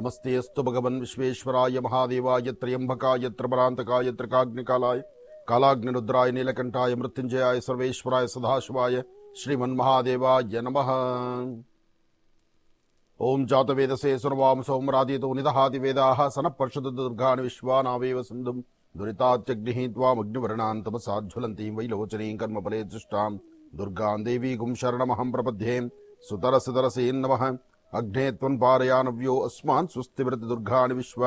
नमस्तेऽस्तु भगवन् विश्वेश्वराय महादेवाय त्र्यम्बकाय त्रिभरान्तकाय त्रिकाग्निकालाय कालाग्निरुद्राय, नीलकण्ठाय, मृत्युञ्जयाय, सर्वेश्वराय, सदाशिवाय, श्रीमन्महादेवाय नमः। ओम जातवेदसे सुनवाम सोमरादितो निदहाति वेदाः सनः पर्षदुर्गान् विश्वानावेव सिन्धुम् दुरितात्यग्निः त्वामग्निवर्णान् तपसाज्ज्वलन्तीं वैलोचनीं कर्मफले जुष्टां दुर्गां देवीगुं शरणमहं प्रपद्ये सुतरसुतरसेन् नमः। ನಮಃ ಅಗ್ನೇ ತ್ವನ್ಪಾರಯಾನವ್ಯೋ ಅಸ್ಮಾನ್ ಸುಸ್ತಿವೃತ ದುರ್ಗಾಣಿ ವಿಶ್ವ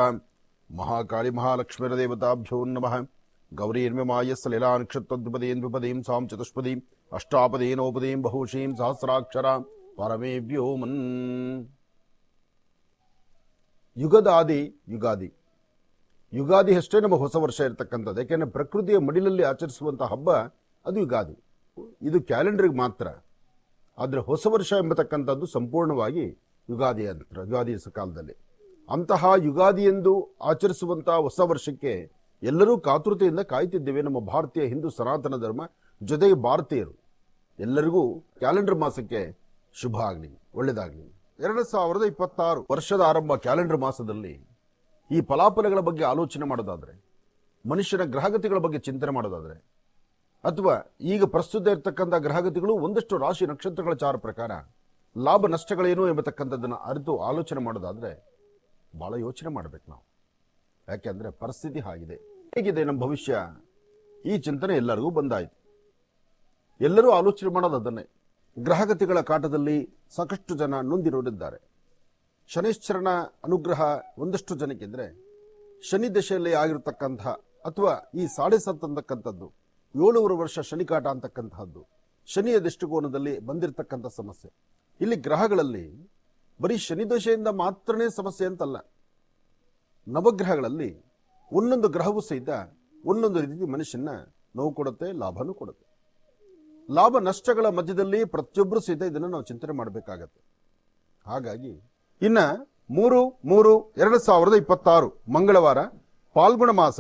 ಮಹಾಕಾಳಿ ಮಹಾಲಕ್ಷ್ಮೀರದೇವತಾಭ್ಯೋ ನಮಃ ಗೌರೀರ್ಮ್ಯಮಾಯ ಸಲಿಲಾ ನಕ್ಷತ್ರದ್ವಿಪದೀಂ ದ್ವಿಪದೀಂ ಸಾಂ ಚತುಷ್ಪದೀಂ ಅಷ್ಟಾಪದೀನೋಪದೀಂ ಬಹುಶೀಂ ಸಹಸ್ರಾಕ್ಷರ ಪರಮೇ ವ್ಯೋಮನ್ ಯುಗದಾದಿ ಯುಗಾದಿ ಯುಗಾದಿ ಅಷ್ಟೇ ನಮ್ಮ ಹೊಸ ವರ್ಷ ಇರತಕ್ಕಂಥದ್ದು ಯಾಕೆಂದ್ರೆ ಪ್ರಕೃತಿಯ ಮಡಿಲಲ್ಲಿ ಆಚರಿಸುವಂಥ ಹಬ್ಬ ಅದು ಯುಗಾದಿ ಇದು ಕ್ಯಾಲೆಂಡರ್ಗೆ ಮಾತ್ರ ಆದರೆ ಹೊಸ ವರ್ಷ ಎಂಬತಕ್ಕಂಥದ್ದು ಸಂಪೂರ್ಣವಾಗಿ ಯುಗಾದಿ ಅಂತ ಯುಗಾದಿ ಕಾಲದಲ್ಲಿ ಅಂತಹ ಯುಗಾದಿ ಎಂದು ಆಚರಿಸುವಂಥ ಹೊಸ ವರ್ಷಕ್ಕೆ ಎಲ್ಲರೂ ಕಾತುರತೆಯಿಂದ ಕಾಯ್ತಿದ್ದೇವೆ ನಮ್ಮ ಭಾರತೀಯ ಹಿಂದೂ ಸನಾತನ ಧರ್ಮ ಜೊತೆಗೆ ಭಾರತೀಯರು ಎಲ್ಲರಿಗೂ ಕ್ಯಾಲೆಂಡರ್ ಮಾಸಕ್ಕೆ ಶುಭ ಆಗಲಿ, ಒಳ್ಳೆಯದಾಗಲಿ. ಎರಡು ಸಾವಿರದ ಇಪ್ಪತ್ತಾರು ವರ್ಷದ ಆರಂಭ ಕ್ಯಾಲೆಂಡರ್ ಮಾಸದಲ್ಲಿ ಈ ಫಲಾಫಲಗಳ ಬಗ್ಗೆ ಆಲೋಚನೆ ಮಾಡೋದಾದರೆ, ಮನುಷ್ಯನ ಗ್ರಹಗತಿಗಳ ಬಗ್ಗೆ ಚಿಂತನೆ ಮಾಡೋದಾದರೆ, ಅಥವಾ ಈಗ ಪ್ರಸ್ತುತ ಇರತಕ್ಕಂಥ ಗ್ರಹಗತಿಗಳು ಒಂದಷ್ಟು ರಾಶಿ ನಕ್ಷತ್ರಗಳ ಚಾರ ಪ್ರಕಾರ ಲಾಭ ನಷ್ಟಗಳೇನು ಎಂಬತಕ್ಕಂಥದ್ದನ್ನು ಅರಿತು ಆಲೋಚನೆ ಮಾಡೋದಾದರೆ ಭಾಳ ಯೋಚನೆ ಮಾಡಬೇಕು ನಾವು. ಯಾಕೆಂದರೆ ಪರಿಸ್ಥಿತಿ ಹಾಗಿದೆ. ಹೇಗಿದೆ ನಮ್ಮ ಭವಿಷ್ಯ? ಈ ಚಿಂತನೆ ಎಲ್ಲರಿಗೂ ಬಂದಾಯಿತು. ಎಲ್ಲರೂ ಆಲೋಚನೆ ಮಾಡೋದು ಅದನ್ನೇ. ಗ್ರಹಗತಿಗಳ ಕಾಟದಲ್ಲಿ ಸಾಕಷ್ಟು ಜನ ನೊಂದಿರೋರಿದ್ದಾರೆ. ಶನಿಶ್ಚರನ ಅನುಗ್ರಹ ಒಂದಷ್ಟು ಜನಕ್ಕಿದ್ರೆ ಶನಿ ದಶೆಯಲ್ಲಿ ಆಗಿರತಕ್ಕಂತಹ ಅಥವಾ ಈ ಸಾಡೆ ಸತ್ತು ಅಂತಕ್ಕಂಥದ್ದು, ಏಳುವರೆ ವರ್ಷ ಶನಿಕಾಟ ಅಂತಕ್ಕಂತಹದ್ದು ಶನಿಯ ದೃಷ್ಟಿಕೋನದಲ್ಲಿ ಬಂದಿರತಕ್ಕಂಥ ಸಮಸ್ಯೆ. ಇಲ್ಲಿ ಗ್ರಹಗಳಲ್ಲಿ ಬರೀ ಶನಿ ದೋಷೆಯಿಂದ ಮಾತ್ರನೇ ಸಮಸ್ಯೆ ಅಂತಲ್ಲ. ನವಗ್ರಹಗಳಲ್ಲಿ ಒಂದೊಂದು ಗ್ರಹವೂ ಸಹಿತ ಒಂದೊಂದು ರೀತಿ ಮನುಷ್ಯನ ನೋವು ಕೊಡುತ್ತೆ, ಲಾಭನೂ ಕೊಡುತ್ತೆ. ಲಾಭ ನಷ್ಟಗಳ ಮಧ್ಯದಲ್ಲಿ ಪ್ರತಿಯೊಬ್ಬರು ಸಹಿತ ಇದನ್ನು ನಾವು ಚಿಂತನೆ ಮಾಡಬೇಕಾಗತ್ತೆ. ಹಾಗಾಗಿ ಇನ್ನ ಮೂರು ಮೂರು, ಎರಡು ಸಾವಿರದ ಇಪ್ಪತ್ತಾರು ಮಂಗಳವಾರ ಪಾಲ್ಗುಣ ಮಾಸ.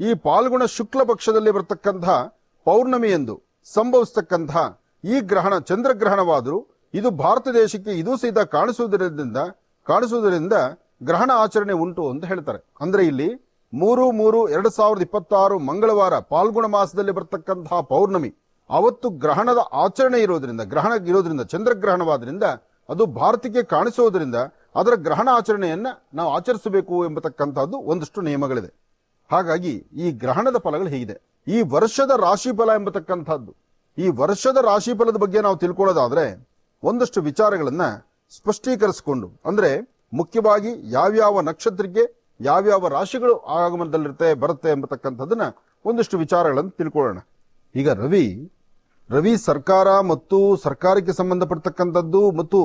ಈ ಪಾಲ್ಗುಣ ಶುಕ್ಲ ಪಕ್ಷದಲ್ಲಿ ಬರತಕ್ಕಂತಹ ಪೌರ್ಣಮಿ ಎಂದು ಸಂಭವಿಸತಕ್ಕಂತಹ ಈ ಗ್ರಹಣ, ಚಂದ್ರಗ್ರಹಣವಾದರೂ ಇದು ಭಾರತ ದೇಶಕ್ಕೆ ಇದು ಸಹಿತ ಕಾಣಿಸುವುದರಿಂದ ಕಾಣಿಸುವುದರಿಂದ ಗ್ರಹಣ ಆಚರಣೆ ಉಂಟು ಅಂತ ಹೇಳ್ತಾರೆ. ಅಂದ್ರೆ ಇಲ್ಲಿ ಮೂರು ಮೂರು ಎರಡು ಸಾವಿರದ ಇಪ್ಪತ್ತಾರು ಮಂಗಳವಾರ ಪಾಲ್ಗುಣ ಮಾಸದಲ್ಲಿ ಬರ್ತಕ್ಕಂತಹ ಪೌರ್ಣಮಿ. ಅವತ್ತು ಗ್ರಹಣದ ಆಚರಣೆ ಇರೋದ್ರಿಂದ, ಗ್ರಹಣ ಇರೋದ್ರಿಂದ, ಚಂದ್ರಗ್ರಹಣವಾದ್ರಿಂದ ಅದು ಭಾರತಕ್ಕೆ ಕಾಣಿಸೋದ್ರಿಂದ ಅದರ ಗ್ರಹಣ ಆಚರಣೆಯನ್ನ ನಾವು ಆಚರಿಸಬೇಕು ಎಂಬತಕ್ಕಂತಹದ್ದು ಒಂದಷ್ಟು ನಿಯಮಗಳಿದೆ. ಹಾಗಾಗಿ ಈ ಗ್ರಹಣದ ಫಲಗಳು ಹೇಗಿದೆ. ಈ ವರ್ಷದ ರಾಶಿಫಲ ಎಂಬತಕ್ಕಂಥದ್ದು ಈ ವರ್ಷದ ರಾಶಿಫಲದ ಬಗ್ಗೆ ನಾವು ತಿಳ್ಕೊಳ್ಳೋದಾದ್ರೆ ಒಂದಷ್ಟು ವಿಚಾರಗಳನ್ನು ಸ್ಪಷ್ಟೀಕರಿಸಿಕೊಂಡು, ಅಂದ್ರೆ ಮುಖ್ಯವಾಗಿ ಯಾವ್ಯಾವ ನಕ್ಷತ್ರಕ್ಕೆ ಯಾವ್ಯಾವ ರಾಶಿಗಳು ಆಗಮನದಲ್ಲಿರುತ್ತೆ, ಬರುತ್ತೆ ಎಂಬತಕ್ಕಂಥದ್ದನ್ನ ಒಂದಷ್ಟು ವಿಚಾರಗಳನ್ನು ತಿಳ್ಕೊಳ್ಳೋಣ. ಈಗ ರವಿ ರವಿ ಸರ್ಕಾರ ಮತ್ತು ಸರ್ಕಾರಕ್ಕೆ ಸಂಬಂಧಪಡ್ತಕ್ಕಂಥದ್ದು ಮತ್ತು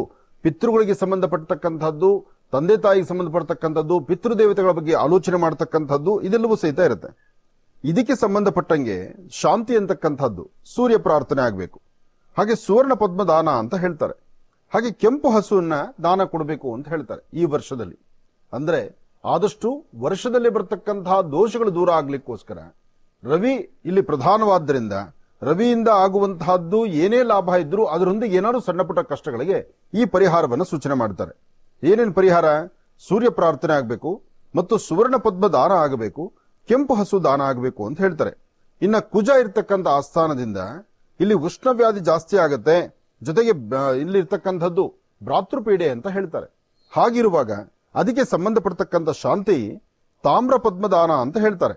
ಪಿತೃಗಳಿಗೆ ಸಂಬಂಧಪಟ್ಟತಕ್ಕಂಥದ್ದು ತಂದೆ ತಾಯಿಗೆ ಸಂಬಂಧಪಡ್ತಕ್ಕಂಥದ್ದು, ಪಿತೃದೇವತೆಗಳ ಬಗ್ಗೆ ಆಲೋಚನೆ ಮಾಡತಕ್ಕಂಥದ್ದು, ಇದೆಲ್ಲವೂ ಸಹಿತ ಇರುತ್ತೆ. ಇದಕ್ಕೆ ಸಂಬಂಧಪಟ್ಟಂಗೆ ಶಾಂತಿ ಅಂತಕ್ಕಂಥದ್ದು ಸೂರ್ಯ ಪ್ರಾರ್ಥನೆ ಆಗಬೇಕು. ಹಾಗೆ ಸುವರ್ಣ ಪದ್ಮ ದಾನ ಅಂತ ಹೇಳ್ತಾರೆ. ಹಾಗೆ ಕೆಂಪು ಹಸುವನ್ನ ದಾನ ಕೊಡಬೇಕು ಅಂತ ಹೇಳ್ತಾರೆ ಈ ವರ್ಷದಲ್ಲಿ. ಅಂದ್ರೆ ಆದಷ್ಟು ವರ್ಷದಲ್ಲಿ ಬರ್ತಕ್ಕಂತಹ ದೋಷಗಳು ದೂರ ಆಗ್ಲಿಕ್ಕೋಸ್ಕರ ರವಿ ಇಲ್ಲಿ ಪ್ರಧಾನವಾದ್ದರಿಂದ, ರವಿಯಿಂದ ಆಗುವಂತಹದ್ದು ಏನೇ ಲಾಭ ಇದ್ರೂ ಅದರೊಂದಿಗೆ ಏನಾದ್ರು ಸಣ್ಣಪುಟ್ಟ ಕಷ್ಟಗಳಿಗೆ ಈ ಪರಿಹಾರವನ್ನು ಸೂಚನೆ ಮಾಡ್ತಾರೆ. ಏನೇನು ಪರಿಹಾರ? ಸೂರ್ಯ ಪ್ರಾರ್ಥನೆ ಆಗಬೇಕು ಮತ್ತು ಸುವರ್ಣ ಪದ್ಮ ದಾನ ಆಗಬೇಕು, ಕೆಂಪು ಹಸು ದಾನ ಆಗಬೇಕು ಅಂತ ಹೇಳ್ತಾರೆ. ಇನ್ನ ಕುಜ ಇರತಕ್ಕಂಥ ಆಸ್ಥಾನದಿಂದ ಇಲ್ಲಿ ಉಷ್ಣವ್ಯಾಧಿ ಜಾಸ್ತಿ ಆಗುತ್ತೆ. ಜೊತೆಗೆ ಬ- ಇಲ್ಲಿ ಇರ್ತಕ್ಕಂಥದ್ದು ಭ್ರಾತೃಪೀಡೆ ಅಂತ ಹೇಳ್ತಾರೆ. ಹಾಗಿರುವಾಗ ಅದಕ್ಕೆ ಸಂಬಂಧಪಡ್ತಕ್ಕಂಥ ಶಾಂತಿ ತಾಮ್ರ ಪದ್ಮದಾನ ಅಂತ ಹೇಳ್ತಾರೆ.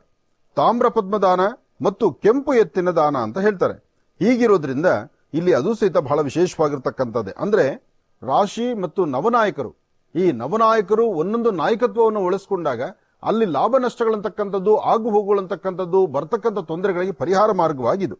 ತಾಮ್ರ ಪದ್ಮದಾನ ಮತ್ತು ಕೆಂಪು ಎತ್ತಿನ ದಾನ ಅಂತ ಹೇಳ್ತಾರೆ. ಹೀಗಿರೋದ್ರಿಂದ ಇಲ್ಲಿ ಅದು ಸಹಿತ ಬಹಳ ವಿಶೇಷವಾಗಿರ್ತಕ್ಕಂಥದ್ದೇ. ಅಂದ್ರೆ ರಾಶಿ ಮತ್ತು ನವನಾಯಕರು. ಈ ನವನಾಯಕರು ಒಂದೊಂದು ನಾಯಕತ್ವವನ್ನು ಉಳಿಸ್ಕೊಂಡಾಗ ಅಲ್ಲಿ ಲಾಭ ನಷ್ಟಗಳಂತಕ್ಕಂಥದ್ದು ಆಗು ಹೋಗುಗಳಂತಕ್ಕಂಥದ್ದು ಬರ್ತಕ್ಕಂಥ ತೊಂದರೆಗಳಿಗೆ ಪರಿಹಾರ ಮಾರ್ಗವಾಗಿದು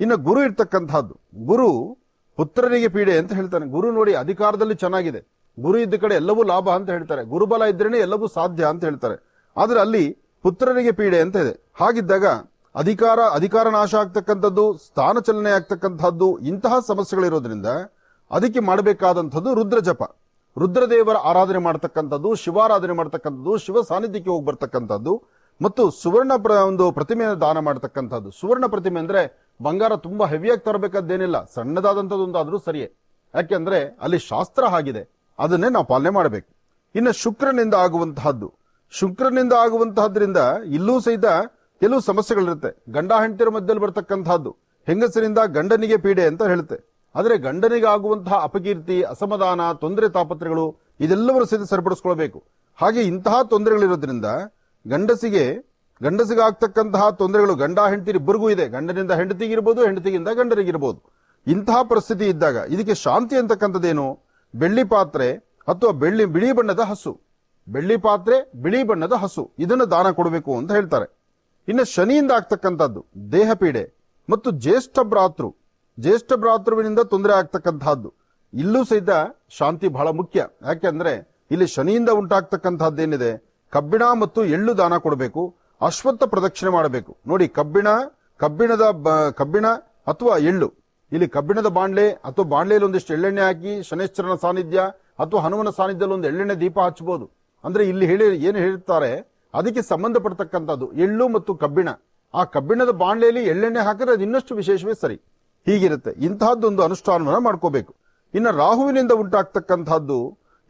ಇನ್ನು ಗುರು ಇರ್ತಕ್ಕಂಥದ್ದು. ಗುರು ಪುತ್ರನಿಗೆ ಪೀಡೆ ಅಂತ ಹೇಳ್ತಾನೆ ಗುರು ನೋಡಿ ಅಧಿಕಾರದಲ್ಲಿ ಚೆನ್ನಾಗಿದೆ. ಗುರು ಇದ್ದ ಕಡೆ ಎಲ್ಲವೂ ಲಾಭ ಅಂತ ಹೇಳ್ತಾರೆ. ಗುರುಬಲ ಇದ್ರೇನೆ ಎಲ್ಲವೂ ಸಾಧ್ಯ ಅಂತ ಹೇಳ್ತಾರೆ. ಆದ್ರೆ ಅಲ್ಲಿ ಪುತ್ರನಿಗೆ ಪೀಡೆ ಅಂತ ಇದೆ. ಹಾಗಿದ್ದಾಗ ಅಧಿಕಾರ ಅಧಿಕಾರ ನಾಶ ಆಗ್ತಕ್ಕಂಥದ್ದು, ಸ್ಥಾನ ಚಲನೆ ಆಗ್ತಕ್ಕಂಥದ್ದು, ಇಂತಹ ಸಮಸ್ಯೆಗಳಿರೋದ್ರಿಂದ ಅದಕ್ಕೆ ಮಾಡಬೇಕಾದಂಥದ್ದು ರುದ್ರ ಜಪ ರುದ್ರದೇವರ ಆರಾಧನೆ ಮಾಡ್ತಕ್ಕಂಥದ್ದು, ಶಿವಾರಾಧನೆ ಮಾಡ್ತಕ್ಕಂಥದ್ದು, ಶಿವ ಸಾನ್ನಿಧ್ಯಕ್ಕೆ ಹೋಗಿ ಬರ್ತಕ್ಕಂಥದ್ದು, ಮತ್ತು ಸುವರ್ಣ ಒಂದು ಪ್ರತಿಮೆಯನ್ನು ದಾನ ಮಾಡತಕ್ಕಂಥದ್ದು. ಸುವರ್ಣ ಪ್ರತಿಮೆ ಅಂದ್ರೆ ಬಂಗಾರ ತುಂಬಾ ಹೆವಿಯಾಗಿ ತರಬೇಕಾದ್ದೇನಿಲ್ಲ, ಸಣ್ಣದಾದಂಥದ್ದು ಒಂದಾದರೂ ಸರಿಯೇ. ಯಾಕೆಂದ್ರೆ ಅಲ್ಲಿ ಶಾಸ್ತ್ರ ಆಗಿದೆ, ಅದನ್ನೇ ನಾವು ಪಾಲನೆ ಮಾಡಬೇಕು. ಇನ್ನು ಶುಕ್ರನಿಂದ ಆಗುವಂತಹದ್ದು. ಶುಕ್ರನಿಂದ ಆಗುವಂತಹದ್ರಿಂದ ಇಲ್ಲೂ ಸಹಿತ ಕೆಲವು ಸಮಸ್ಯೆಗಳಿರುತ್ತೆ. ಗಂಡ ಹೆಂಡತಿರ ಮಧ್ಯದಲ್ಲಿ ಬರ್ತಕ್ಕಂತಹದ್ದು. ಹೆಂಗಸರಿಂದ ಗಂಡನಿಗೆ ಪೀಡೆ ಅಂತ ಹೇಳುತ್ತೆ. ಆದರೆ ಗಂಡನಿಗೆ ಆಗುವಂತಹ ಅಪಕೀರ್ತಿ, ಅಸಮಾಧಾನ, ತೊಂದರೆ ತಾಪತ್ರೆಗಳು ಇದೆಲ್ಲವರು ಸಹಿತ ಸರಿಪಡಿಸ್ಕೊಳ್ಬೇಕು. ಹಾಗೆ ಇಂತಹ ತೊಂದರೆಗಳಿರೋದ್ರಿಂದ ಗಂಡಸಿಗೆ ಗಂಡಸಿಗೆ ಆಗ್ತಕ್ಕಂತಹ ತೊಂದರೆಗಳು ಗಂಡ ಹೆಂಡತಿ ಇಬ್ಬರಿಗೂ ಇದೆ. ಗಂಡನಿಂದ ಹೆಂಡತಿಗಿರ್ಬೋದು ಹೆಂಡತಿಗಿಂದ ಗಂಡನಿಗಿರ್ಬೋದು ಇಂತಹ ಪರಿಸ್ಥಿತಿ ಇದ್ದಾಗ ಇದಕ್ಕೆ ಶಾಂತಿ ಅಂತಕ್ಕಂಥದ್ದೇನು? ಬೆಳ್ಳಿ ಪಾತ್ರೆ ಅಥವಾ ಬೆಳ್ಳಿ ಬಿಳಿ ಬಣ್ಣದ ಹಸು. ಬೆಳ್ಳಿ ಪಾತ್ರೆ, ಬಿಳಿ ಬಣ್ಣದ ಹಸು. ಇದನ್ನು ದಾನ ಕೊಡಬೇಕು ಅಂತ ಹೇಳ್ತಾರೆ. ಇನ್ನು ಶನಿಯಿಂದ ಆಗ್ತಕ್ಕಂಥದ್ದು ದೇಹ ಪೀಡೆ ಮತ್ತು ಜ್ಯೇಷ್ಠ ಭ್ರಾತೃ. ಜ್ಯೇಷ್ಠ ಭ್ರಾತೃವಿನಿಂದ ತೊಂದರೆ ಆಗ್ತಕ್ಕಂತಹದ್ದು ಇಲ್ಲೂ ಸಹಿತ ಶಾಂತಿ ಬಹಳ ಮುಖ್ಯ. ಯಾಕೆಂದ್ರೆ ಇಲ್ಲಿ ಶನಿಯಿಂದ ಉಂಟಾಗ್ತಕ್ಕಂತಹದ್ದೇನಿದೆ ಕಬ್ಬಿಣ ಮತ್ತು ಎಳ್ಳು ದಾನ ಕೊಡಬೇಕು. ಅಶ್ವತ್ಥ ಪ್ರದಕ್ಷಿಣೆ ಮಾಡಬೇಕು. ನೋಡಿ, ಕಬ್ಬಿಣ, ಕಬ್ಬಿಣದ ಕಬ್ಬಿಣ ಅಥವಾ ಎಳ್ಳು. ಇಲ್ಲಿ ಕಬ್ಬಿಣದ ಬಾಂಡ್ಲೆ ಅಥವಾ ಬಾಂಡ್ಲೆಯಲ್ಲಿ ಒಂದಿಷ್ಟು ಎಳ್ಳೆಣ್ಣೆ ಹಾಕಿ ಶನೇಶ್ವರನ ಸಾನ್ನಿಧ್ಯ ಅಥವಾ ಹನುಮನ ಸಾನ್ನಿಧ್ಯದಲ್ಲಿ ಒಂದು ಎಳ್ಳೆಣ್ಣೆ ದೀಪ ಹಚ್ಚಬಹುದು. ಅಂದ್ರೆ ಇಲ್ಲಿ ಹೇಳಿ, ಏನು ಹೇಳ್ತಾರೆ, ಅದಕ್ಕೆ ಸಂಬಂಧಪಡ್ತಕ್ಕಂಥದ್ದು ಎಳ್ಳು ಮತ್ತು ಕಬ್ಬಿಣ. ಆ ಕಬ್ಬಿಣದ ಬಾಂಡ್ಲೆಯಲ್ಲಿ ಎಳ್ಳೆಣ್ಣೆ ಹಾಕಿದ್ರೆ ಅದು ಇನ್ನಷ್ಟು ವಿಶೇಷವೇ ಸರಿ. ಹೀಗಿರುತ್ತೆ. ಇಂತಹದ್ದೊಂದು ಅನುಷ್ಠಾನವನ್ನು ಮಾಡ್ಕೋಬೇಕು. ಇನ್ನು ರಾಹುವಿನಿಂದ ಉಂಟಾಗ್ತಕ್ಕಂಥದ್ದು,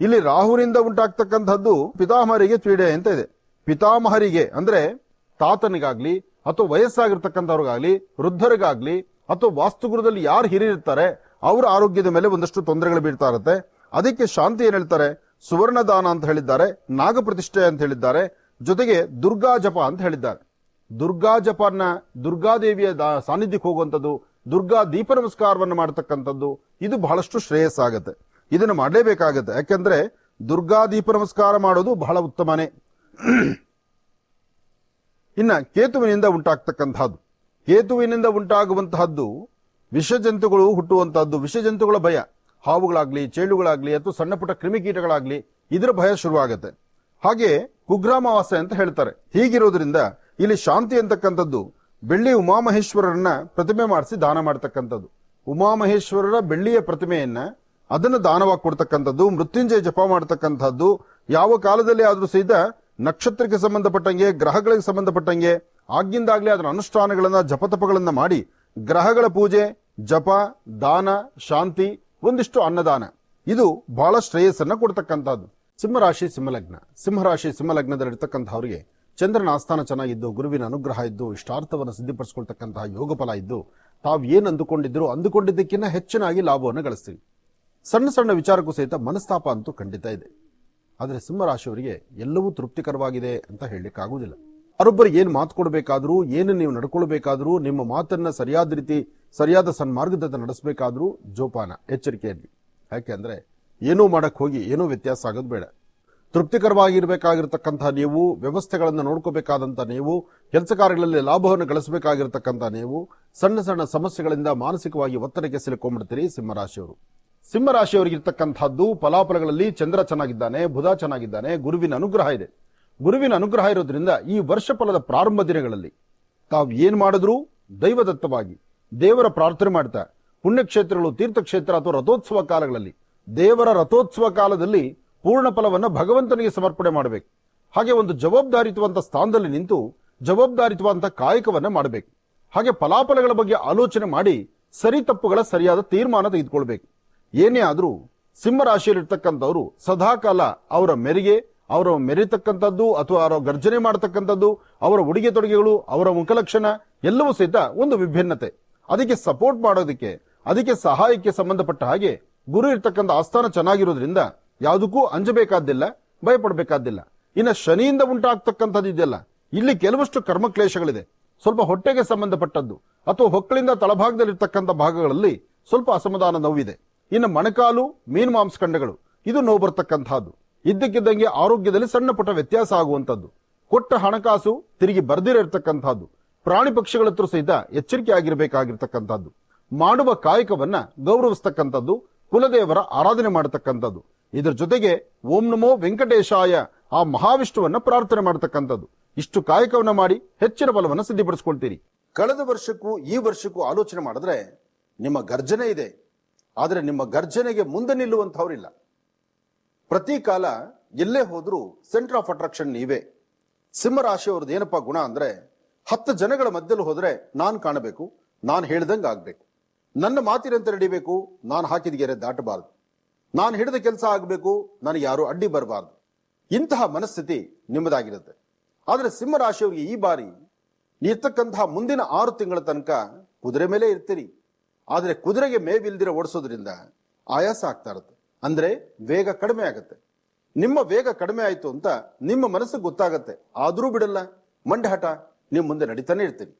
ಇಲ್ಲಿ ರಾಹುವಿನಿಂದ ಉಂಟಾಗ್ತಕ್ಕಂಥದ್ದು ಪಿತಾಮಹರಿಗೆ ಪೀಡೆ ಅಂತ ಇದೆ. ಪಿತಾಮಹರಿಗೆ, ಅಂದ್ರೆ ತಾತನಿಗಾಗ್ಲಿ, ಅಥವಾ ವಯಸ್ಸಾಗಿರ್ತಕ್ಕಂಥವ್ರಿಗಾಗ್ಲಿ, ವೃದ್ಧರಿಗಾಗ್ಲಿ, ಅಥವಾ ವಾಸ್ತುಗುರದಲ್ಲಿ ಯಾರು ಹಿರಿಯಿರ್ತಾರೆ ಅವರ ಆರೋಗ್ಯದ ಮೇಲೆ ಒಂದಷ್ಟು ತೊಂದರೆಗಳು ಬೀಳ್ತಾ ಇರುತ್ತೆ. ಅದಕ್ಕೆ ಶಾಂತಿ ಏನು ಹೇಳ್ತಾರೆ? ಸುವರ್ಣದಾನ ಅಂತ ಹೇಳಿದ್ದಾರೆ, ನಾಗಪ್ರತಿಷ್ಠೆ ಅಂತ ಹೇಳಿದ್ದಾರೆ, ಜೊತೆಗೆ ದುರ್ಗಾ ಜಪ ಅಂತ ಹೇಳಿದ್ದಾರೆ. ದುರ್ಗಾ ಜಪನ ದುರ್ಗಾದೇವಿಯ ದಾ- ಸಾನ್ನಿಧ್ಯಕ್ಕೆ ಹೋಗುವಂಥದ್ದು, ದುರ್ಗಾ ದೀಪ ನಮಸ್ಕಾರವನ್ನು ಮಾಡತಕ್ಕಂಥದ್ದು, ಇದು ಬಹಳಷ್ಟು ಶ್ರೇಯಸ್ಸಾಗತ್ತೆ. ಇದನ್ನು ಮಾಡಲೇಬೇಕಾಗತ್ತೆ. ಯಾಕೆಂದ್ರೆ ದುರ್ಗಾ ದೀಪ ನಮಸ್ಕಾರ ಮಾಡೋದು ಬಹಳ ಉತ್ತಮನೇ. ಇನ್ನ ಕೇತುವಿನಿಂದ ಉಂಟಾಗ್ತಕ್ಕಂತಹದ್ದು. ಕೇತುವಿನಿಂದ ಉಂಟಾಗುವಂತಹದ್ದು ವಿಷಜಂತುಗಳು ಹುಟ್ಟುವಂತಹದ್ದು. ವಿಷಜಂತುಗಳ ಭಯ. ಹಾವುಗಳಾಗ್ಲಿ, ಚೇಳುಗಳಾಗ್ಲಿ, ಅಥವಾ ಸಣ್ಣ ಪುಟ್ಟ ಕ್ರಿಮಿಕೀಟಗಳಾಗ್ಲಿ, ಇದರ ಭಯ ಶುರುವಾಗುತ್ತೆ. ಹಾಗೆ ಕುಗ್ರಾಮವಾಸ ಅಂತ ಹೇಳ್ತಾರೆ. ಹೀಗಿರೋದ್ರಿಂದ ಇಲ್ಲಿ ಶಾಂತಿ ಅಂತಕ್ಕಂಥದ್ದು ಬೆಳ್ಳಿ ಉಮಾಮಹೇಶ್ವರರನ್ನ ಪ್ರತಿಮೆ ಮಾಡಿಸಿ ದಾನ ಮಾಡತಕ್ಕಂಥದ್ದು. ಉಮಾಮಹೇಶ್ವರರ ಬೆಳ್ಳಿಯ ಪ್ರತಿಮೆಯನ್ನ ಅದನ್ನು ದಾನವಾಗಿ ಕೊಡ್ತಕ್ಕಂಥದ್ದು, ಮೃತ್ಯುಂಜಯ ಜಪ ಮಾಡತಕ್ಕಂಥದ್ದು, ಯಾವ ಕಾಲದಲ್ಲಿ ಆದರೂ ಸಹಿತ ನಕ್ಷತ್ರಕ್ಕೆ ಸಂಬಂಧಪಟ್ಟಂಗೆ, ಗ್ರಹಗಳಿಗೆ ಸಂಬಂಧಪಟ್ಟಂಗೆ, ಆಗಿಂದಾಗಲೇ ಅದರ ಅನುಷ್ಠಾನಗಳನ್ನ, ಜಪತಪಗಳನ್ನ ಮಾಡಿ ಗ್ರಹಗಳ ಪೂಜೆ, ಜಪ, ದಾನ, ಶಾಂತಿ, ಒಂದಿಷ್ಟು ಅನ್ನದಾನ. ಇದು ಬಹಳ ಶ್ರೇಯಸ್ಸನ್ನ ಕೊಡ್ತಕ್ಕಂಥದ್ದು. ಸಿಂಹರಾಶಿ, ಸಿಂಹಲಗ್ನ. ಸಿಂಹರಾಶಿ, ಸಿಂಹಲಗ್ನದಲ್ಲಿರ್ತಕ್ಕಂಥವ್ರಿಗೆ ಚಂದ್ರನ ಆಸ್ಥಾನ ಚೆನ್ನಾಗಿದ್ದು, ಗುರುವಿನ ಅನುಗ್ರಹ ಇದ್ದು, ಇಷ್ಟಾರ್ಥವನ್ನು ಸಿದ್ಧಿಪಡಿಸ್ಕೊಳ್ತಕ್ಕಂತಹ ಯೋಗ ಫಲ ಇದ್ದು, ತಾವು ಏನು ಅಂದುಕೊಂಡಿದ್ರು ಅಂದುಕೊಂಡಿದ್ದಕ್ಕಿಂತ ಹೆಚ್ಚಿನಾಗಿ ಲಾಭವನ್ನು ಗಳಿಸ್ತೀವಿ. ಸಣ್ಣ ಸಣ್ಣ ವಿಚಾರಕ್ಕೂ ಸಹಿತ ಮನಸ್ತಾಪ ಅಂತೂ ಖಂಡಿತ ಇದೆ. ಆದರೆ ಸಿಂಹರಾಶಿಯವರಿಗೆ ಎಲ್ಲವೂ ತೃಪ್ತಿಕರವಾಗಿದೆ ಅಂತ ಹೇಳಲಿಕ್ಕಾಗುವುದಿಲ್ಲ. ಅವರೊಬ್ಬರು ಏನು ಮಾತು ಕೊಡಬೇಕಾದರೂ, ಏನು ನೀವು ನಡ್ಕೊಳ್ಬೇಕಾದ್ರೂ, ನಿಮ್ಮ ಮಾತನ್ನ ಸರಿಯಾದ ರೀತಿ, ಸರಿಯಾದ ಸನ್ಮಾರ್ಗದತ್ತ ನಡೆಸಬೇಕಾದರೂ ಜೋಪಾನ, ಎಚ್ಚರಿಕೆಯಲ್ಲಿ. ಯಾಕೆಂದ್ರೆ ಏನೋ ಮಾಡಕ್ಕೆ ಹೋಗಿ ಏನೂ ವ್ಯತ್ಯಾಸ ಆಗೋದು ಬೇಡ. ತೃಪ್ತಿಕರವಾಗಿರಬೇಕಾಗಿರ್ತಕ್ಕಂಥ ನೀವು, ವ್ಯವಸ್ಥೆಗಳನ್ನು ನೋಡ್ಕೋಬೇಕಾದಂಥ ನೀವು, ಕೆಲಸ ಕಾರ್ಯಗಳಲ್ಲಿ ಲಾಭವನ್ನು ಗಳಿಸಬೇಕಾಗಿರ್ತಕ್ಕಂಥ ನೀವು, ಸಣ್ಣ ಸಣ್ಣ ಸಮಸ್ಯೆಗಳಿಂದ ಮಾನಸಿಕವಾಗಿ ಒತ್ತಡಕ್ಕೆ ಸಿಲುಕೊಂಡ್ಬಿಡ್ತೀರಿ ಸಿಂಹರಾಶಿಯವರು. ಸಿಂಹರಾಶಿಯವರಿಗಿರ್ತಕ್ಕಂಥದ್ದು ಫಲಾಫಲಗಳಲ್ಲಿ ಚಂದ್ರ ಚೆನ್ನಾಗಿದ್ದಾನೆ, ಬುಧ ಚೆನ್ನಾಗಿದ್ದಾನೆ, ಗುರುವಿನ ಅನುಗ್ರಹ ಇದೆ. ಗುರುವಿನ ಅನುಗ್ರಹ ಇರೋದ್ರಿಂದ ಈ ವರ್ಷ ಫಲದ ಪ್ರಾರಂಭ ದಿನಗಳಲ್ಲಿ ತಾವು ಏನು ಮಾಡಿದ್ರೂ ದೈವದತ್ತವಾಗಿ ದೇವರ ಪ್ರಾರ್ಥನೆ ಮಾಡ್ತಾ, ಪುಣ್ಯಕ್ಷೇತ್ರಗಳು, ತೀರ್ಥಕ್ಷೇತ್ರ ಅಥವಾ ರಥೋತ್ಸವ ಕಾಲಗಳಲ್ಲಿ, ದೇವರ ರಥೋತ್ಸವ ಕಾಲದಲ್ಲಿ ಪೂರ್ಣ ಫಲವನ್ನು ಭಗವಂತನಿಗೆ ಸಮರ್ಪಣೆ ಮಾಡಬೇಕು. ಹಾಗೆ ಒಂದು ಜವಾಬ್ದಾರಿತವಂತ ಸ್ಥಾನದಲ್ಲಿ ನಿಂತು ಜವಾಬ್ದಾರಿತವಂತ ಕಾಯಕವನ್ನು ಮಾಡಬೇಕು. ಹಾಗೆ ಫಲಾಫಲಗಳ ಬಗ್ಗೆ ಆಲೋಚನೆ ಮಾಡಿ ಸರಿ ತಪ್ಪುಗಳ ಸರಿಯಾದ ತೀರ್ಮಾನ ತೆಗೆದುಕೊಳ್ಬೇಕು. ಏನೇ ಆದರೂ ಸಿಂಹ ರಾಶಿಯಲ್ಲಿರ್ತಕ್ಕಂಥವ್ರು ಸದಾಕಾಲ ಅವರ ಮೆರಿಗೆ, ಅವರ ಮೆರಿತಕ್ಕಂಥದ್ದು ಅಥವಾ ಅವರ ಗರ್ಜನೆ ಮಾಡತಕ್ಕಂಥದ್ದು, ಅವರ ಉಡುಗೆ ತೊಡುಗೆಗಳು, ಅವರ ಮುಖಲಕ್ಷಣ ಎಲ್ಲವೂ ಸಹಿತ ಒಂದು ವಿಭಿನ್ನತೆ. ಅದಕ್ಕೆ ಸಪೋರ್ಟ್ ಮಾಡೋದಕ್ಕೆ, ಅದಕ್ಕೆ ಸಹಾಯಕ್ಕೆ ಸಂಬಂಧಪಟ್ಟ ಹಾಗೆ ಗುರು ಇರ್ತಕ್ಕಂಥ ಆಸ್ಥಾನ ಚೆನ್ನಾಗಿರೋದ್ರಿಂದ ಯಾವುದಕ್ಕೂ ಅಂಜಬೇಕಾದ್ದಿಲ್ಲ, ಭಯಪಡಬೇಕಾದ್ದಿಲ್ಲ. ಇನ್ನು ಶನಿಯಿಂದ ಉಂಟಾಗ್ತಕ್ಕಂಥದ್ದು ಇದೆಯಲ್ಲ, ಇಲ್ಲಿ ಕೆಲವಷ್ಟು ಕರ್ಮಕ್ಲೇಶಗಳಿದೆ. ಸ್ವಲ್ಪ ಹೊಟ್ಟೆಗೆ ಸಂಬಂಧಪಟ್ಟದ್ದು ಅಥವಾ ಹೊಕ್ಕಳಿಂದ ತಳಭಾಗದಲ್ಲಿರ್ತಕ್ಕಂಥ ಭಾಗಗಳಲ್ಲಿ ಸ್ವಲ್ಪ ಅಸಮಾಧಾನ ನೋವಿದೆ. ಇನ್ನು ಮೊಣಕಾಲು, ಮೀನು ಮಾಂಸಖಂಡಗಳು. ಇದು ನೋವು ಬರ್ತಕ್ಕಂಥದ್ದು. ಇದ್ದಕ್ಕಿದ್ದಂಗೆ ಆರೋಗ್ಯದಲ್ಲಿ ಸಣ್ಣ ಪುಟ್ಟ ವ್ಯತ್ಯಾಸ ಆಗುವಂಥದ್ದು. ಕೊಟ್ಟ ಹಣಕಾಸು ತಿರುಗಿ ಬರ್ದಿರತಕ್ಕಂಥದ್ದು ಪ್ರಾಣಿ ಪಕ್ಷಿಗಳ ಹತ್ರ ಸಹಿತ ಎಚ್ಚರಿಕೆ ಆಗಿರಬೇಕಾಗಿರ್ತಕ್ಕಂಥದ್ದು. ಮಾಡುವ ಕಾಯಕವನ್ನ ಗೌರವಿಸ್ತಕ್ಕಂಥದ್ದು. ಕುಲದೇವರ ಆರಾಧನೆ ಮಾಡತಕ್ಕಂಥದ್ದು. ಇದರ ಜೊತೆಗೆ ಓಂ ನಮೋ ವೆಂಕಟೇಶಾಯ ಆ ಮಹಾವಿಷ್ಣುವನ್ನ ಪ್ರಾರ್ಥನೆ ಮಾಡತಕ್ಕಂಥದ್ದು. ಇಷ್ಟು ಕಾಯಕವನ್ನ ಮಾಡಿ ಹೆಚ್ಚಿನ ಬಲವನ್ನ ಸಿದ್ಧಪಡಿಸಿಕೊಳ್ತೀರಿ. ಕಳೆದ ವರ್ಷಕ್ಕೂ ಈ ವರ್ಷಕ್ಕೂ ಆಲೋಚನೆ ಮಾಡಿದ್ರೆ ನಿಮ್ಮ ಗರ್ಜನೆ ಇದೆ. ಆದರೆ ನಿಮ್ಮ ಗರ್ಜನೆಗೆ ಮುಂದೆ ನಿಲ್ಲುವಂಥವ್ರಿಲ್ಲ. ಪ್ರತಿ ಕಾಲ ಎಲ್ಲೇ ಹೋದರೂ ಸೆಂಟರ್ ಆಫ್ ಅಟ್ರಾಕ್ಷನ್ ನೀವೇ. ಸಿಂಹರಾಶಿಯವ್ರದ್ದು ಏನಪ್ಪ ಗುಣ ಅಂದ್ರೆ ಹತ್ತು ಜನಗಳ ಮಧ್ಯದಲ್ಲಿ ಹೋದ್ರೆ ನಾನು ಕಾಣಬೇಕು, ನಾನು ಹೇಳ್ದಂಗೆ ಆಗಬೇಕು. ನನ್ನ ಮಾತಿನಂತೆ ನಡಿಬೇಕು? ನಾನು ಹಾಕಿದ ಗೆರೆ ದಾಟಬಾರ್ದು. ನಾನು ಹಿಡಿದ ಕೆಲಸ ಆಗಬೇಕು, ನನಗೆ ಯಾರು ಅಡ್ಡಿ ಬರಬಾರ್ದು. ಇಂತಹ ಮನಸ್ಥಿತಿ ನಿಮ್ಮದಾಗಿರುತ್ತೆ. ಆದರೆ ಸಿಂಹ ರಾಶಿಯವರಿಗೆ ಈ ಬಾರಿ ಇರ್ತಕ್ಕಂತಹ ಮುಂದಿನ ಆರು ತಿಂಗಳ ತನಕ ಕುದುರೆ ಮೇಲೆ ಇರ್ತೀರಿ. ಆದರೆ ಕುದುರೆಗೆ ಮೇವಿಲ್ದಿರ ಓಡಿಸೋದ್ರಿಂದ ಆಯಾಸ ಆಗ್ತಾ ಇರುತ್ತೆ. ಅಂದ್ರೆ ವೇಗ ಕಡಿಮೆ ಆಗುತ್ತೆ. ನಿಮ್ಮ ವೇಗ ಕಡಿಮೆ ಆಯಿತು ಅಂತ ನಿಮ್ಮ ಮನಸ್ಸಿಗೆ ಗೊತ್ತಾಗತ್ತೆ. ಆದರೂ ಬಿಡಲ್ಲ ಮಂಡಹಟ ನಿಮ್ಮ ಮುಂದೆ ನಡೀತಾನೆ ಇರ್ತೀವಿ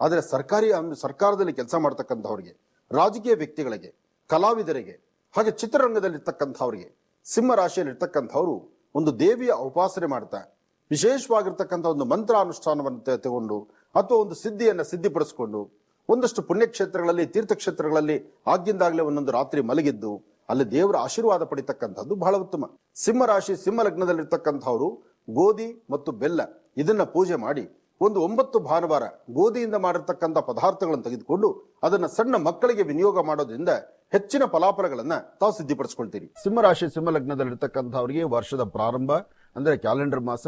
ಆದರೆ ಸರ್ಕಾರಿ ಸರ್ಕಾರದಲ್ಲಿ ಕೆಲಸ ಮಾಡ್ತಕ್ಕಂಥವ್ರಿಗೆ, ರಾಜಕೀಯ ವ್ಯಕ್ತಿಗಳಿಗೆ, ಕಲಾವಿದರಿಗೆ, ಹಾಗೆ ಚಿತ್ರರಂಗದಲ್ಲಿರ್ತಕ್ಕಂಥವ್ರಿಗೆ, ಸಿಂಹ ರಾಶಿಯಲ್ಲಿ ಇರ್ತಕ್ಕಂಥವ್ರು ಒಂದು ದೇವಿಯ ಉಪಾಸನೆ ಮಾಡ್ತಾ, ವಿಶೇಷವಾಗಿರ್ತಕ್ಕಂಥ ಒಂದು ಮಂತ್ರ ಅನುಷ್ಠಾನವನ್ನು ತೆ- ತಗೊಂಡು, ಅಥವಾ ಒಂದು ಸಿದ್ಧಿಯನ್ನು ಸಿದ್ಧಿಪಡಿಸಿಕೊಂಡು ಒಂದಷ್ಟು ಪುಣ್ಯಕ್ಷೇತ್ರಗಳಲ್ಲಿ, ತೀರ್ಥಕ್ಷೇತ್ರಗಳಲ್ಲಿ ಆಗಿಂದಾಗಲೇ ಒಂದೊಂದು ರಾತ್ರಿ ಮಲಗಿದ್ದು, ಅಲ್ಲಿ ದೇವರ ಆಶೀರ್ವಾದ ಪಡಿತಕ್ಕಂಥದ್ದು ಬಹಳ ಉತ್ತಮ. ಸಿಂಹ ರಾಶಿ ಸಿಂಹ ಲಗ್ನದಲ್ಲಿರ್ತಕ್ಕಂಥವ್ರು ಗೋಧಿ ಮತ್ತು ಬೆಲ್ಲ ಇದನ್ನ ಪೂಜೆ ಮಾಡಿ ಒಂದು ಒಂಬತ್ತು ಭಾನುವಾರ ಗೋಧಿಯಿಂದ ಮಾಡಿರ್ತಕ್ಕಂಥ ಪದಾರ್ಥಗಳನ್ನು ತೆಗೆದುಕೊಂಡು ಅದನ್ನ ಸಣ್ಣ ಮಕ್ಕಳಿಗೆ ವಿನಿಯೋಗ ಮಾಡೋದ್ರಿಂದ ಹೆಚ್ಚಿನ ಫಲಾಫಲಗಳನ್ನ ತಾವು ಸಿದ್ಧಿಪಡಿಸ್ಕೊಳ್ತೀರಿ. ಸಿಂಹರಾಶಿ ಸಿಂಹ ಲಗ್ನದಲ್ಲಿರ್ತಕ್ಕಂಥವರಿಗೆ ವರ್ಷದ ಪ್ರಾರಂಭ, ಅಂದ್ರೆ ಕ್ಯಾಲೆಂಡರ್ ಮಾಸ,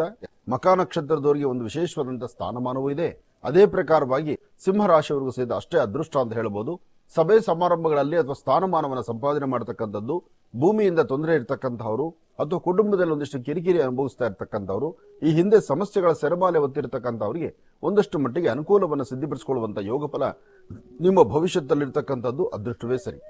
ಮಕಾ ನಕ್ಷತ್ರದವರಿಗೆ ಒಂದು ವಿಶೇಷವಾದಂತಹ ಸ್ಥಾನಮಾನವೂ ಇದೆ. ಅದೇ ಪ್ರಕಾರವಾಗಿ ಸಿಂಹ ರಾಶಿಯವರಿಗೂ ಸಹಿತ ಅಷ್ಟೇ ಅದೃಷ್ಟ ಅಂತ ಹೇಳ್ಬೋದು. ಸಭೆ ಸಮಾರಂಭಗಳಲ್ಲಿ ಅಥವಾ ಸ್ಥಾನಮಾನವನ್ನು ಸಂಪಾದನೆ ಮಾಡತಕ್ಕಂಥದ್ದು, ಭೂಮಿಯಿಂದ ತೊಂದರೆ ಇರತಕ್ಕಂಥವ್ರು ಅಥವಾ ಕುಟುಂಬದಲ್ಲಿ ಒಂದಿಷ್ಟು ಕಿರಿಕಿರಿ ಅನುಭವಿಸ್ತಾ ಇರ್ತಕ್ಕಂಥವ್ರು, ಈ ಹಿಂದೆ ಸಮಸ್ಯೆಗಳ ಸೆರಮಾಲೆ ಹೊತ್ತಿರತಕ್ಕಂಥವ್ರಿಗೆ ಒಂದಷ್ಟು ಮಟ್ಟಿಗೆ ಅನುಕೂಲವನ್ನು ಸಿದ್ಧಿಪಡಿಸಿಕೊಳ್ಳುವಂತ ಯೋಗ ಫಲ ನಿಮ್ಮ ಭವಿಷ್ಯದಲ್ಲಿರ್ತಕ್ಕಂಥದ್ದು ಅದೃಷ್ಟವೇ ಸರಿ.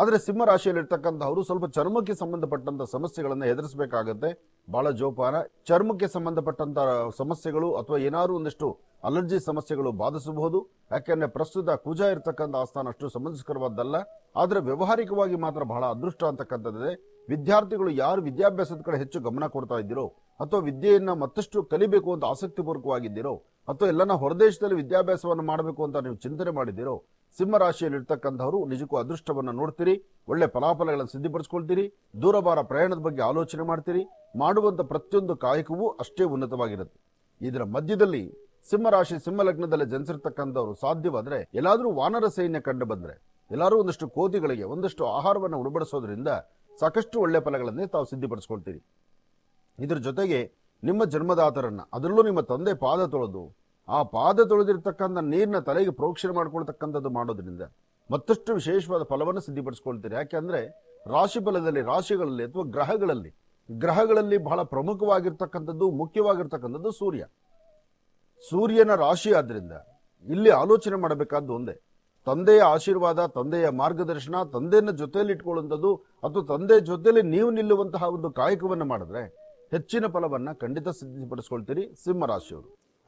ಆದರೆ ಸಿಂಹ ರಾಶಿಯಲ್ಲಿರ್ತಕ್ಕಂಥವ್ರು ಸ್ವಲ್ಪ ಚರ್ಮಕ್ಕೆ ಸಂಬಂಧಪಟ್ಟಂಥ ಸಮಸ್ಯೆಗಳನ್ನು ಎದುರಿಸಬೇಕಾಗತ್ತೆ. ಭಾಳ ಜೋಪಾನ. ಚರ್ಮಕ್ಕೆ ಸಂಬಂಧಪಟ್ಟಂಥ ಸಮಸ್ಯೆಗಳು ಅಥವಾ ಏನಾದರೂ ಒಂದಿಷ್ಟು ಅಲರ್ಜಿ ಸಮಸ್ಯೆಗಳು ಬಾಧಿಸಬಹುದು. ಯಾಕೆಂದರೆ ಪ್ರಸ್ತುತ ಕುಜ ಇರತಕ್ಕಂಥ ಆಸ್ಥಾನ ಅಷ್ಟು ಸಮಂಜಸ್ಕರವಾದ್ದಲ್ಲ. ಆದರೆ ವ್ಯವಹಾರಿಕವಾಗಿ ಮಾತ್ರ ಬಹಳ ಅದೃಷ್ಟ ಅಂತಕ್ಕಂಥದ್ದೇ ವಿದ್ಯಾರ್ಥಿಗಳು ಯಾರು ವಿದ್ಯಾಭ್ಯಾಸದ ಕಡೆ ಹೆಚ್ಚು ಗಮನ ಕೊಡ್ತಾ ಇದ್ದೀರೋ ಅಥವಾ ವಿದ್ಯೆಯನ್ನು ಮತ್ತಷ್ಟು ಕಲಿಬೇಕು ಅಂತ ಆಸಕ್ತಿಪೂರ್ವಕವಾಗಿದ್ದೀರೋ ಅಥವಾ ಎಲ್ಲನ ಹೊರದೇಶದಲ್ಲಿ ವಿದ್ಯಾಭ್ಯಾಸವನ್ನು ಮಾಡಬೇಕು ಅಂತ ನೀವು ಚಿಂತನೆ ಮಾಡಿದ್ದೀರೋ ಸಿಂಹ ರಾಶಿಯಲ್ಲಿರ್ತಕ್ಕಂಥವರು ನಿಜಕ್ಕೂ ಅದೃಷ್ಟವನ್ನು ನೋಡ್ತೀರಿ, ಒಳ್ಳೆ ಫಲಾಫಲಗಳನ್ನು ಸಿದ್ಧಿಪಡಿಸ್ಕೊಳ್ತೀರಿ ದೂರಭಾರ ಪ್ರಯಾಣದ ಬಗ್ಗೆ ಆಲೋಚನೆ ಮಾಡ್ತೀರಿ ಮಾಡುವಂಥ ಪ್ರತಿಯೊಂದು ಕಾಯಕವೂ ಅಷ್ಟೇ ಉನ್ನತವಾಗಿರುತ್ತೆ. ಇದರ ಮಧ್ಯದಲ್ಲಿ ಸಿಂಹರಾಶಿ ಸಿಂಹ ಲಗ್ನದಲ್ಲಿ ಜನಿಸಿರ್ತಕ್ಕಂಥವ್ರು ಸಾಧ್ಯವಾದರೆ ಎಲ್ಲಾದರೂ ವಾನರ ಸೈನ್ಯ ಕಂಡು ಬಂದರೆ, ಎಲ್ಲರೂ ಒಂದಷ್ಟು ಕೋತಿಗಳಿಗೆ ಒಂದಷ್ಟು ಆಹಾರವನ್ನು ಉಣಬಡಿಸೋದ್ರಿಂದ ಸಾಕಷ್ಟು ಒಳ್ಳೆ ಫಲಗಳನ್ನೇ ತಾವು ಸಿದ್ಧಿಪಡಿಸ್ಕೊಳ್ತೀರಿ. ಇದರ ಜೊತೆಗೆ ನಿಮ್ಮ ಜನ್ಮದಾತರನ್ನು, ಅದರಲ್ಲೂ ನಿಮ್ಮ ತಂದೆ ಪಾದ ತೊಳೆದು ಆ ಪಾದ ತೊಳೆದಿರ್ತಕ್ಕಂಥ ನೀರಿನ ತಲೆಗೆ ಪ್ರೋಕ್ಷಣೆ ಮಾಡ್ಕೊಳ್ತಕ್ಕಂಥದ್ದು ಮಾಡೋದ್ರಿಂದ ಮತ್ತಷ್ಟು ವಿಶೇಷವಾದ ಫಲವನ್ನು ಸಿದ್ಧಿಪಡಿಸ್ಕೊಳ್ತೀರಿ. ಯಾಕೆಂದರೆ ರಾಶಿ ಫಲದಲ್ಲಿ ರಾಶಿಗಳಲ್ಲಿ ಅಥವಾ ಗ್ರಹಗಳಲ್ಲಿ ಗ್ರಹಗಳಲ್ಲಿ ಬಹಳ ಪ್ರಮುಖವಾಗಿರ್ತಕ್ಕಂಥದ್ದು, ಮುಖ್ಯವಾಗಿರ್ತಕ್ಕಂಥದ್ದು ಸೂರ್ಯ. ಸೂರ್ಯನ ರಾಶಿ ಆದ್ದರಿಂದ ಇಲ್ಲಿ ಆಲೋಚನೆ ಮಾಡಬೇಕಾದ್ದು ಒಂದೇ. ತಂದೆಯ ಆಶೀರ್ವಾದ, ತಂದೆಯ ಮಾರ್ಗದರ್ಶನ, ತಂದೆಯನ್ನು ಜೊತೆಯಲ್ಲಿ ಇಟ್ಕೊಳ್ಳುವಂಥದ್ದು ಅಥವಾ ತಂದೆ ಜೊತೆಯಲ್ಲಿ ನೀವು ನಿಲ್ಲುವಂತಹ ಒಂದು ಕಾಯಕವನ್ನು ಮಾಡಿದ್ರೆ ಹೆಚ್ಚಿನ ಫಲವನ್ನು ಖಂಡಿತ ಸಿದ್ಧಿಪಡಿಸ್ಕೊಳ್ತೀರಿ ಸಿಂಹ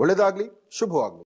ಶುಭವಾಗಲಿ ಶುಭವಾಗ್ಲಿ.